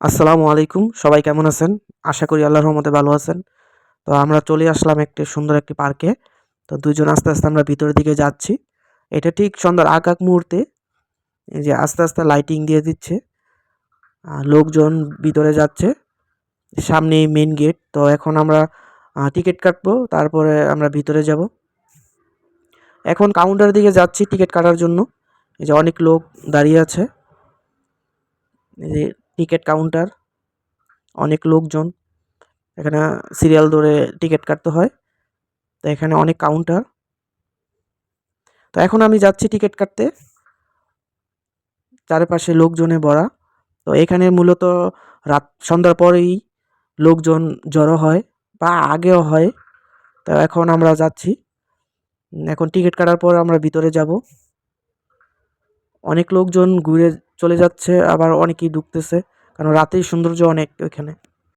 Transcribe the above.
আসসালামু আলাইকুম। সবাই কেমন আছেন? আশা করি আল্লাহর রহমতে ভালো আছেন। তো আমরা চলে আসলাম একটি সুন্দর একটি পার্কে। তো দুজন আস্তে আস্তে আমরা ভিতরের দিকে যাচ্ছি। এটা ঠিক সন্ধ্যার আগ আগ মুহূর্তে। এই যে আস্তে আস্তে লাইটিং দিয়ে দিচ্ছে। লোকজন ভিতরে যাচ্ছে। সামনেই মেন গেট তো এখন আমরা টিকিট কাটবো। তারপরে আমরা ভিতরে যাব। এখন কাউন্টারের দিকে যাচ্ছি টিকিট কাটার জন্য। এই যে অনেক লোক দাঁড়িয়ে আছে। এই যে টিকিট কাউন্টার, অনেক লোকজন। এখানে সিরিয়াল ধরে টিকিট কাটতে হয়। তো এখানে অনেক কাউন্টার। তো এখন আমি যাচ্ছি টিকিট কাটতে। চারপাশে লোকজনে ভরা। তো এখানে মূলত রাত, সন্ধ্যার পরেই লোকজন জড়ো হয় বা আগেও হয়। তো এখন আমরা যাচ্ছি। এখন টিকিট কাটার পর আমরা ভিতরে যাব। অনেক লোকজন ঘুরে চলে যাচ্ছে আবার অনেকেই ঢুকতেছে কারণ রাতের সৌন্দর্য অনেক ওইখানে